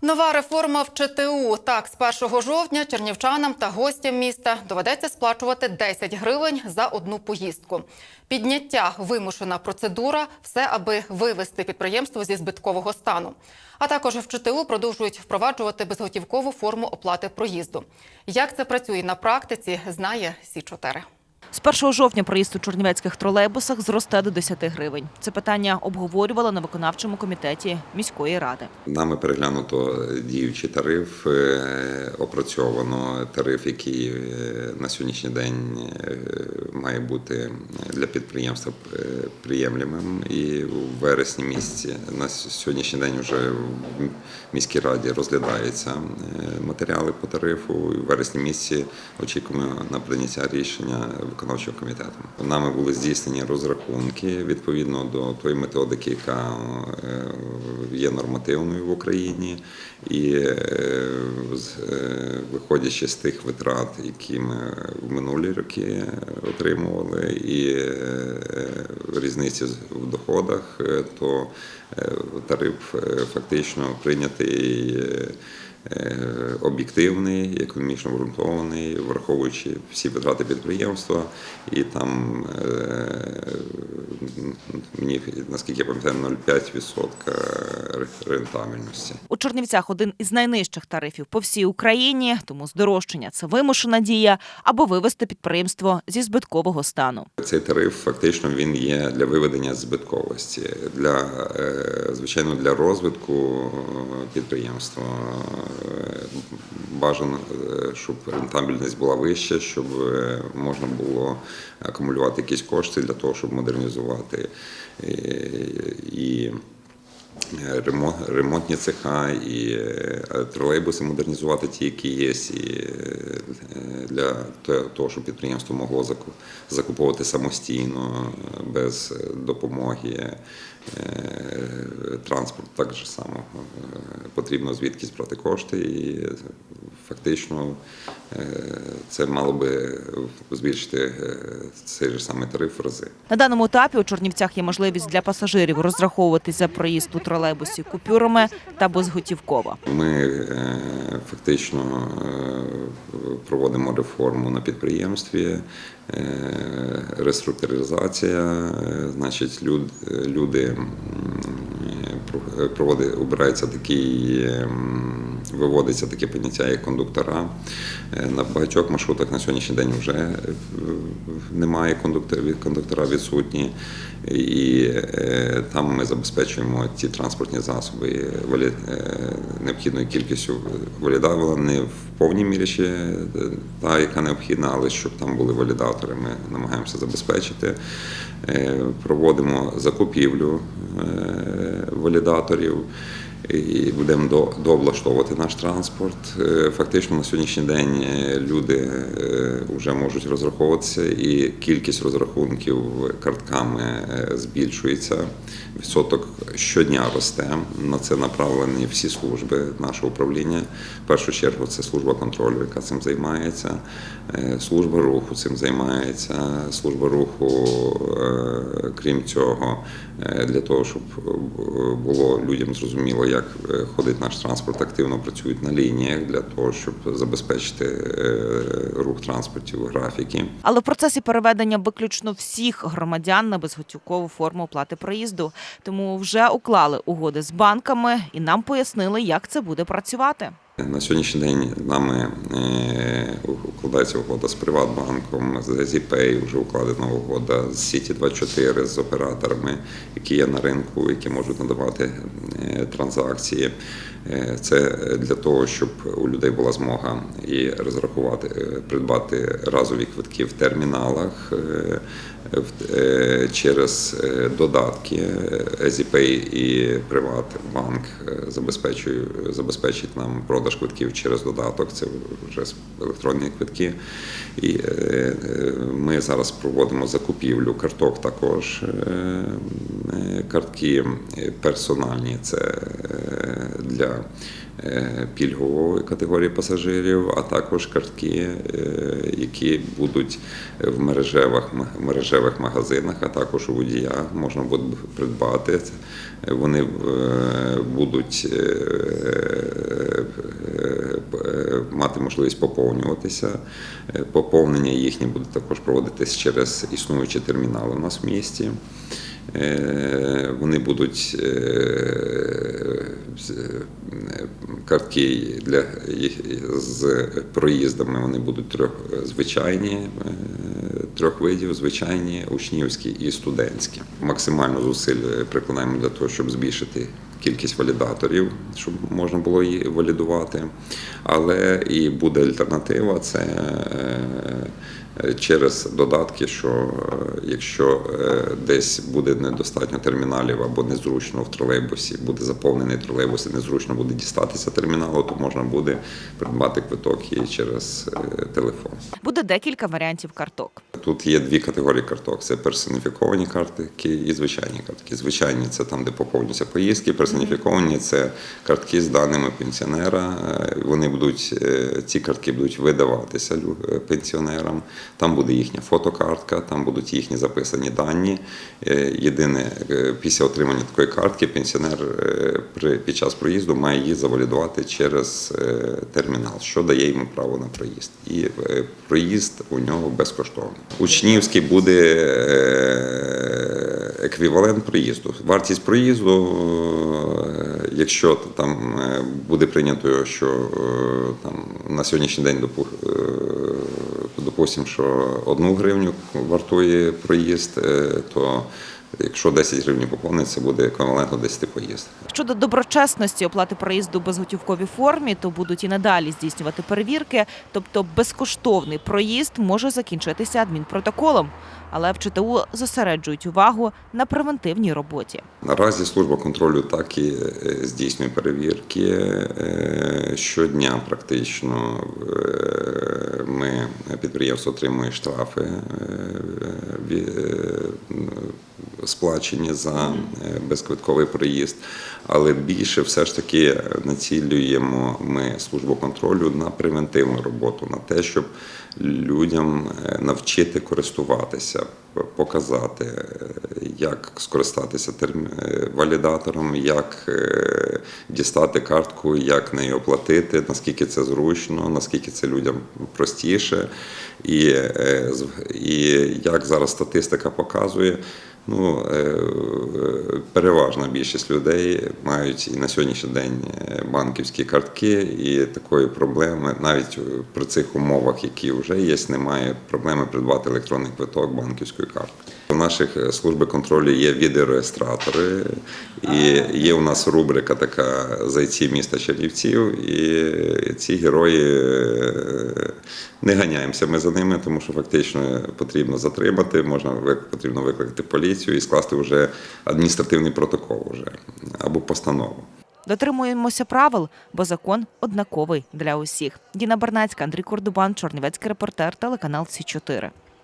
Нова реформа в ЧТУ. Так, з 1 жовтня чернівчанам та гостям міста доведеться сплачувати 10 гривень за одну поїздку. Підняття вимушена процедура, все аби вивести підприємство зі збиткового стану. А також в ЧТУ продовжують впроваджувати безготівкову форму оплати проїзду. Як це працює на практиці, знає Сі 4 З 1 жовтня проїзд у чернівецьких тролейбусах зросте до 10 гривень. Це питання обговорювали на виконавчому комітеті міської ради. Нами переглянуто діючий тариф, е, опрацьовано тариф, який е, на сьогоднішній день е, має бути для підприємства приємлемим. І у вересні місяці на сьогоднішній день вже в міській раді розглядаються матеріали по тарифу. В вересні місяці очікуємо на прийняття рішення виконавчого комітету. Нами були здійснені розрахунки відповідно до тої методики, яка е, є нормативною в Україні, і е, е, виходячи з тих витрат, які ми в минулі роки отримували, і різниці в доходах, то тариф фактично прийнятий. Е, Об'єктивний, економічно обґрунтований, враховуючи всі витрати підприємства, і там е, мені наскільки я пам'ятаю 0,5% рентабельності. У Чернівцях один із найнижчих тарифів по всій Україні, тому здорожчання це вимушена дія або вивести підприємство зі збиткового стану. Цей тариф фактично він є для виведення збитковості, для е, звичайно для розвитку підприємства. Е, Бажано, е, щоб рентабельність була вища, щоб е, можна було акумулювати якісь кошти для того, щоб модернізувати. І ремонтні цеха, і е, тролейбуси модернізувати ті, які є, і е, для того, щоб підприємство могло закуповувати самостійно, е, без допомоги. Транспорт так же само потрібно звідкись брати кошти, і фактично е, це мало би збільшити е, цей же самий тариф в рази. На даному етапі у Чернівцях є можливість для пасажирів розраховуватись за проїзд у тролейбусі купюрами та безготівково. Ми е, фактично проводимо реформу на підприємстві, реструктуризація, значить, люд, люди проводить, обирається такий, м, виводиться таке поняття, як кондуктора. Е, На багатьох маршрутах на сьогоднішній день вже е, немає кондуктора, кондуктора відсутні. І е, там ми забезпечуємо ті транспортні засоби необхідною кількістю валідатора, не в повній мірі ще та, яка необхідна, але щоб там були валідатори, ми намагаємося забезпечити. Проводимо закупівлю валідаторів. І будемо до- дооблаштовувати наш транспорт. Е, Фактично на сьогоднішній день е, люди е, вже можуть розраховуватися, і кількість розрахунків картками збільшується. Відсоток щодня росте. На це направлені всі служби нашого управління. В першу чергу це служба контролю, яка цим займається. Служба руху цим займається. Служба руху, крім цього, для того, щоб було людям зрозуміло, як е, ходить наш транспорт, активно працюють на лініях для того, щоб забезпечити е, рух транспортів, графіки. Але в процесі переведення виключно всіх громадян на безготівкову форму оплати проїзду. Тому вже уклали угоди з банками і нам пояснили, як це буде працювати. На сьогоднішній день нами е, укладається угода з Приватбанком, з Зіпей вже укладена угода з Сіті 24 з операторами, які є на ринку, які можуть надавати е, транзакції. Е, Це для того, щоб у людей була змога і розрахувати, придбати разові квитки в терміналах через додатки Ezipay і Приватбанк забезпечує, забезпечить нам продаж квитків через додаток. Це вже електронні квитки. І е, е, ми зараз проводимо закупівлю карток також. Е, Картки персональні це для пільгової категорії пасажирів, а також картки, які будуть в мережевих, мережевих магазинах, а також у водія можна буде придбати. Вони будуть можливість поповнюватися. Е, Поповнення їхнє буде також проводитись через існуючі термінали у нас в місті. Е, Вони будуть е, картки для їх з проїздами. Вони будуть трьох звичайні трьох видів: звичайні, учнівські і студентські. Максимально зусиль прикладаємо для того, щоб збільшити кількість валідаторів, щоб можна було її валідувати. Але і буде альтернатива це е, через додатки, що е, якщо е, десь буде недостатньо терміналів або незручно в тролейбусі, буде заповнений тролейбус і незручно буде дістатися терміналу, то можна буде придбати квиток і через е, телефон. Буде декілька варіантів карток. Тут є дві категорії карток: це персоніфіковані картки і звичайні картки. Звичайні це там, де поповнюються поїздки. Персоніфіковані це картки з даними пенсіонера. Е, Вони будуть е, ці картки будуть видаватися е, пенсіонерам. Там буде їхня фотокартка, там будуть їхні записані дані. Е, Єдине, е, після отримання такої картки пенсіонер е, під час проїзду має її завалідувати через термінал, що дає йому право на проїзд. І проїзд у нього безкоштовний. Учнівський буде еквівалент проїзду. Вартість проїзду, якщо там буде прийнято, що там на сьогоднішній день е, що одну гривню вартує проїзд, е, то якщо 10 гривень поповниться, буде еквівалентно 10 поїздок. Щодо доброчесності оплати проїзду у безготівковій формі, то будуть і надалі здійснювати перевірки. Тобто безкоштовний проїзд може закінчитися адмінпротоколом. Але в ЧТУ зосереджують увагу на превентивній роботі. Наразі служба контролю так і е, здійснює перевірки е, щодня. Практично підприємство отримує штрафи е, ві- е, сплачені за е, безквитковий проїзд. Але більше все ж таки націлюємо ми службу контролю на превентивну роботу, на те, щоб людям е, навчити користуватися, показати, е, як скористатися валідатором, як дістати картку, як нею оплатити, наскільки це зручно, наскільки це людям простіше, і, і як зараз статистика показує. Ну, е, е, переважна більшість людей мають і на сьогоднішній день е, банківські картки, і такої проблеми навіть при цих умовах, які вже є, немає проблеми придбати електронний квиток банківською карткою. У наших е, служби контролю є відеореєстратори, і є у нас рубрика така зайці міста Чернівців, і ці герої е, не ганяємося ми за ними, тому що фактично потрібно затримати, можна потрібно викликати поліцію і скласти вже адміністративний протокол вже або постанову. Дотримуємося правил, бо закон однаковий для усіх. Діна Бернацька, Андрій Кордубан, Чорнівецький репортер, телеканал Сі 4